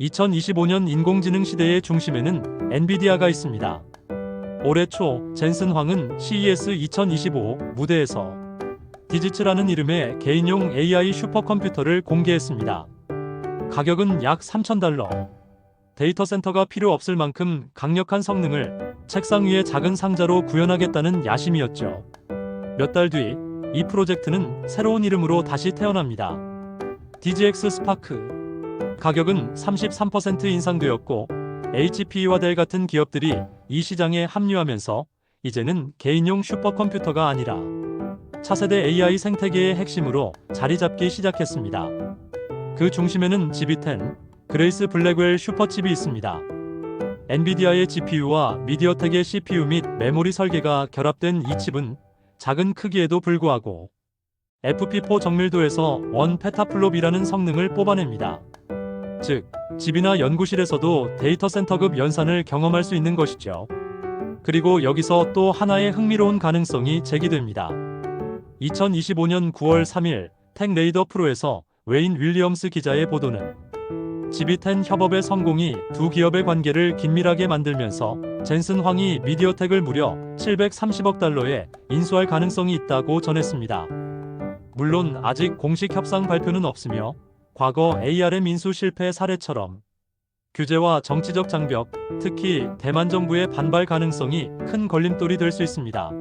2025년 인공지능 시대의 중심에는 엔비디아가 있습니다. 올해 초 젠슨 황은 CES 2025 무대에서 디지츠라는 이름의 개인용 AI 슈퍼컴퓨터를 공개했습니다. 가격은 약 3,000달러. 데이터 센터가 필요 없을 만큼 강력한 성능을 책상 위의 작은 상자로 구현하겠다는 야심이었죠. 몇 달 뒤 이 프로젝트는 새로운 이름으로 다시 태어납니다. DGX 스파크. 가격은 33% 인상되었고 HP와 델 같은 기업들이 이 시장에 합류하면서 이제는 개인용 슈퍼컴퓨터가 아니라 차세대 AI 생태계의 핵심으로 자리 잡기 시작했습니다. 그 중심에는 GB10, 그레이스 블랙웰 슈퍼칩이 있습니다. 엔비디아의 GPU와 미디어텍의 CPU 및 메모리 설계가 결합된 이 칩은 작은 크기에도 불구하고 FP4 정밀도에서 원 페타플롭이라는 성능을 뽑아냅니다. 즉, 집이나 연구실에서도 데이터 센터급 연산을 경험할 수 있는 것이죠. 그리고 여기서 또 하나의 흥미로운 가능성이 제기됩니다. 2025년 9월 3일 텍 레이더 프로에서 웨인 윌리엄스 기자의 보도는 GB10 협업의 성공이 두 기업의 관계를 긴밀하게 만들면서 젠슨 황이 미디어텍을 무려 730억 달러에 인수할 가능성이 있다고 전했습니다. 물론 아직 공식 협상 발표는 없으며 과거 ARM 인수 실패 사례처럼 규제와 정치적 장벽, 특히 대만 정부의 반발 가능성이 큰 걸림돌이 될 수 있습니다.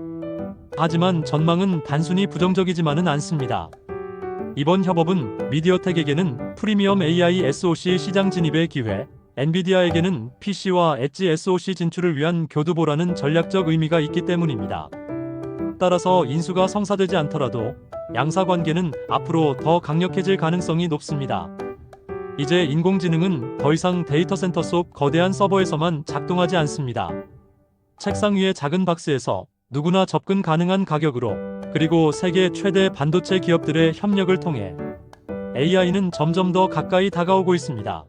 하지만 전망은 단순히 부정적이지만은 않습니다. 이번 협업은 미디어텍에게는 프리미엄 AI SoC 시장 진입의 기회, 엔비디아에게는 PC와 엣지 SoC 진출을 위한 교두보라는 전략적 의미가 있기 때문입니다. 따라서 인수가 성사되지 않더라도 양사 관계는 앞으로 더 강력해질 가능성이 높습니다. 이제 인공지능은 더 이상 데이터 센터 속 거대한 서버에서만 작동하지 않습니다. 책상 위의 작은 박스에서 누구나 접근 가능한 가격으로 그리고 세계 최대 반도체 기업들의 협력을 통해 AI는 점점 더 가까이 다가오고 있습니다.